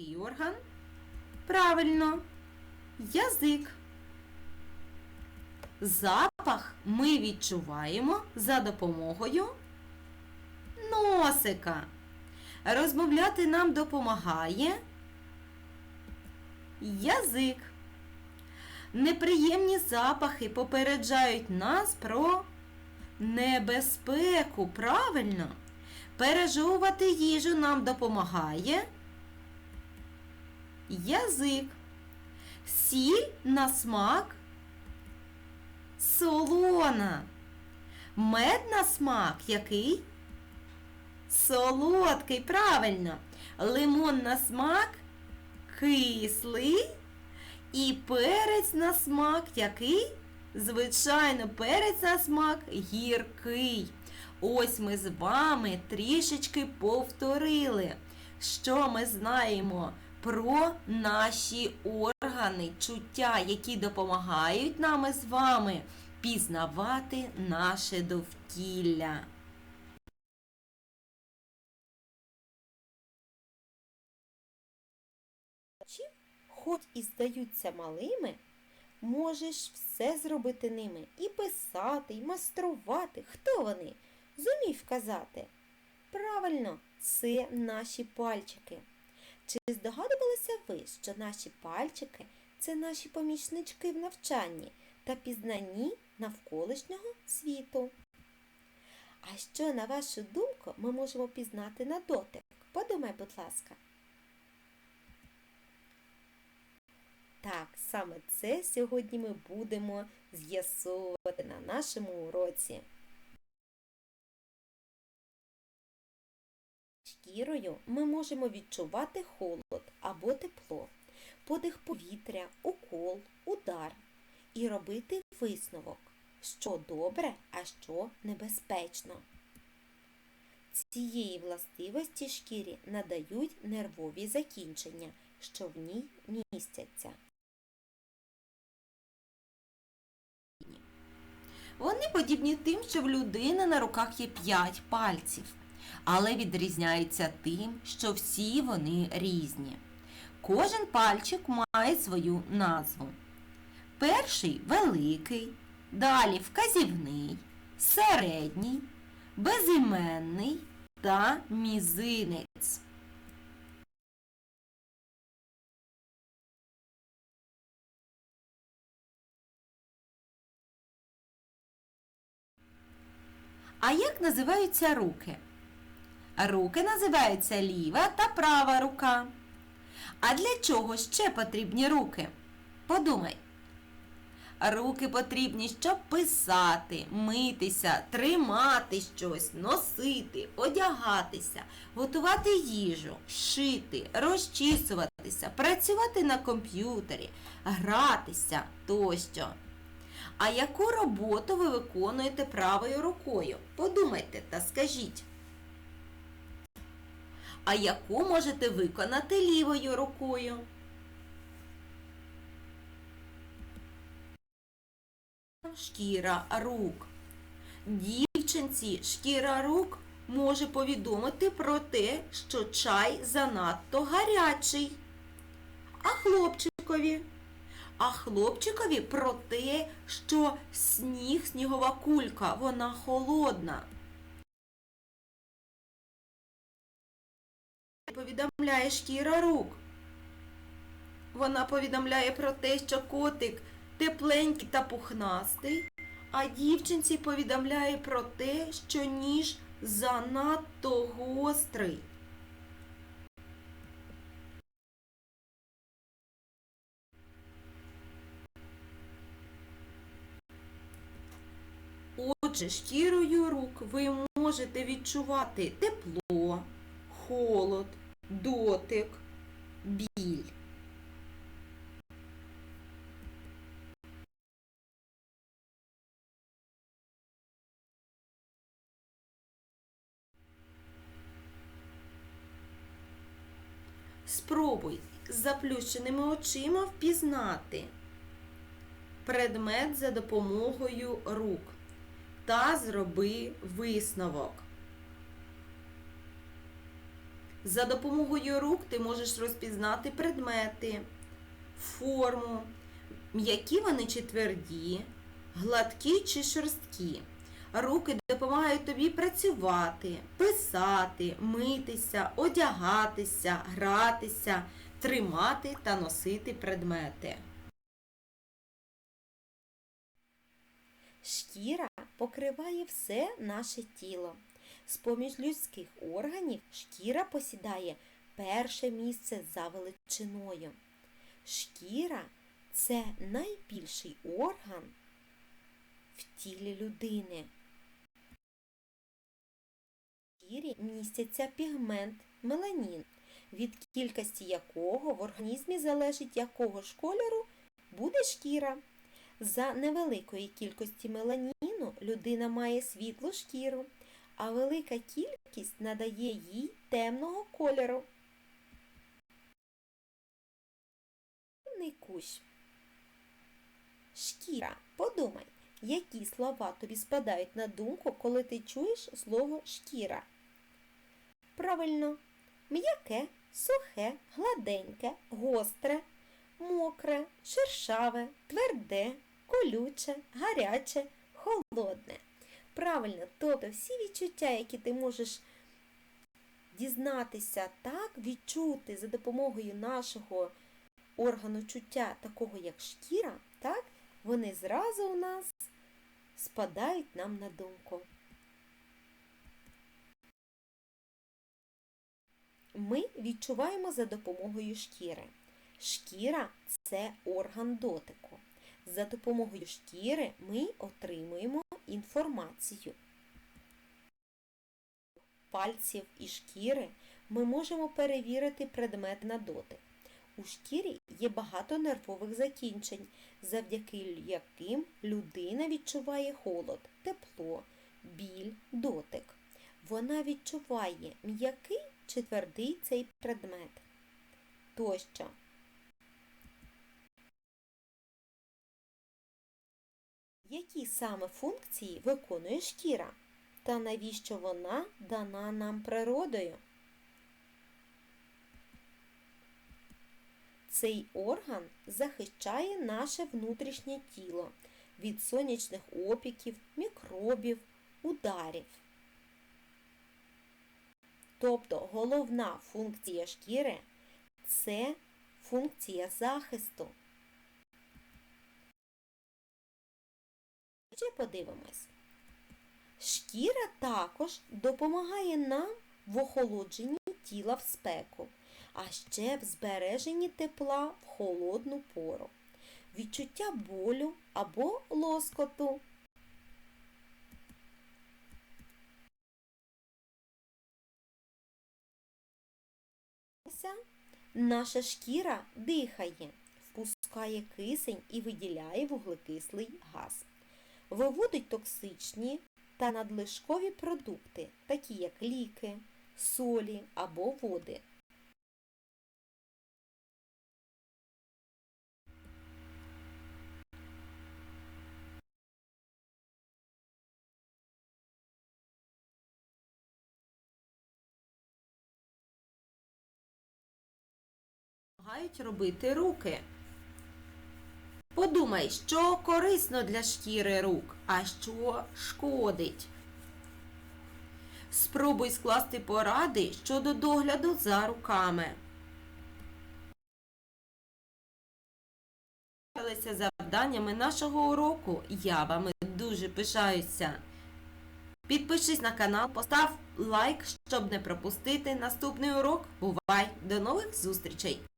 Який орган? Правильно, язик. Запах ми відчуваємо за допомогою носика. Розмовляти нам допомагає язик. Неприємні запахи попереджають нас про небезпеку. Правильно? Пережовувати їжу нам допомагає язик. Сіль на смак солона. Мед на смак який? Солодкий, правильно. Лимон на смак кислий. І перець на смак який? Звичайно, перець на смак гіркий. Ось ми з вами трішечки повторили, що ми знаємо про наші органи, чуття, які допомагають нам з вами пізнавати наше довкілля. Хоч і здаються малими, можеш все зробити ними і писати, і майструвати. Хто вони? Зумій вказати. Правильно, це наші пальчики. Чи здогадувалися ви, що наші пальчики це наші помічнички в навчанні та пізнанні навколишнього світу? А що, на вашу думку, ми можемо пізнати на дотик? Подумай, будь ласка. Так, саме це сьогодні ми будемо з'ясовувати на нашому уроці. Шкірою ми можемо відчувати холод або тепло, подих повітря, укол, удар і робити висновок, що добре, а що небезпечно. Цієї властивості шкірі надають нервові закінчення, що в ній містяться. Вони подібні тим, що в людини на руках є 5 пальців, але відрізняються тим, що всі вони різні. Кожен пальчик має свою назву. Перший великий, далі вказівний, середній, безіменний та мізинець. А як називаються руки? Руки називаються ліва та права рука. А для чого ще потрібні руки? Подумай. Руки потрібні, щоб писати, митися, тримати щось, носити, одягатися, готувати їжу, шити, розчісуватися, працювати на комп'ютері, гратися тощо. А яку роботу ви виконуєте правою рукою? Подумайте та скажіть. А яку можете виконати лівою рукою? Шкіра рук. Дівчинці шкіра рук може повідомити про те, що чай занадто гарячий. А хлопчикові? А хлопчикові про те, що сніг, снігова кулька, вона холодна. Повідомляє шкіра рук. Вона повідомляє про те, що котик тепленький та пухнастий, а дівчинці повідомляє про те, що ніж занадто гострий. Отже, шкірою рук ви можете відчувати тепло, холод, дотик, біль. Спробуй з заплющеними очима впізнати предмет за допомогою рук та зроби висновок. За допомогою рук ти можеш розпізнати предмети, форму, м'які вони чи тверді, гладкі чи шорсткі. Руки допомагають тобі працювати, писати, митися, одягатися, гратися, тримати та носити предмети. Шкіра покриває все наше тіло. З-поміж людських органів шкіра посідає перше місце за величиною. Шкіра це найбільший орган в тілі людини. В шкірі міститься пігмент меланін, від кількості якого в організмі залежить якого ж кольору буде шкіра. За невеликої кількості меланіну людина має світлу шкіру, а велика кількість надає їй темного кольору. Кущ. Шкіра. Подумай, які слова тобі спадають на думку, коли ти чуєш слово шкіра. Правильно, м'яке, сухе, гладеньке, гостре, мокре, шершаве, тверде, колюче, гаряче, холодне. Правильно, тобто всі відчуття, які ти можеш дізнатися, так, відчути за допомогою нашого органу чуття, такого як шкіра, так, вони зразу у нас спадають нам на думку. Ми відчуваємо за допомогою шкіри. Шкіра це орган дотику. За допомогою шкіри ми отримуємо інформацію. Пальців і шкіри ми можемо перевірити предмет на дотик. У шкірі є багато нервових закінчень, завдяки яким людина відчуває холод, тепло, біль, дотик. Вона відчуває м'який чи твердий цей предмет. Тощо. Які саме функції виконує шкіра? Та навіщо вона дана нам природою? Цей орган захищає наше внутрішнє тіло від сонячних опіків, мікробів, ударів. Тобто головна функція шкіри це функція захисту. Ще подивимось. Шкіра також допомагає нам в охолодженні тіла в спеку, а ще в збереженні тепла в холодну пору, відчуття болю або лоскоту. Наша шкіра дихає, впускає кисень і виділяє вуглекислий газ виводить токсичні та надлишкові продукти, такі як ліки, солі або води. Допомагають робити руки. Подумай, що корисно для шкіри рук, а що шкодить. Спробуй скласти поради щодо догляду за руками. завданнями нашого уроку. Я вами дуже пишаюся. Підпишись на канал, постав лайк, щоб не пропустити наступний урок. Бувай! До нових зустрічей!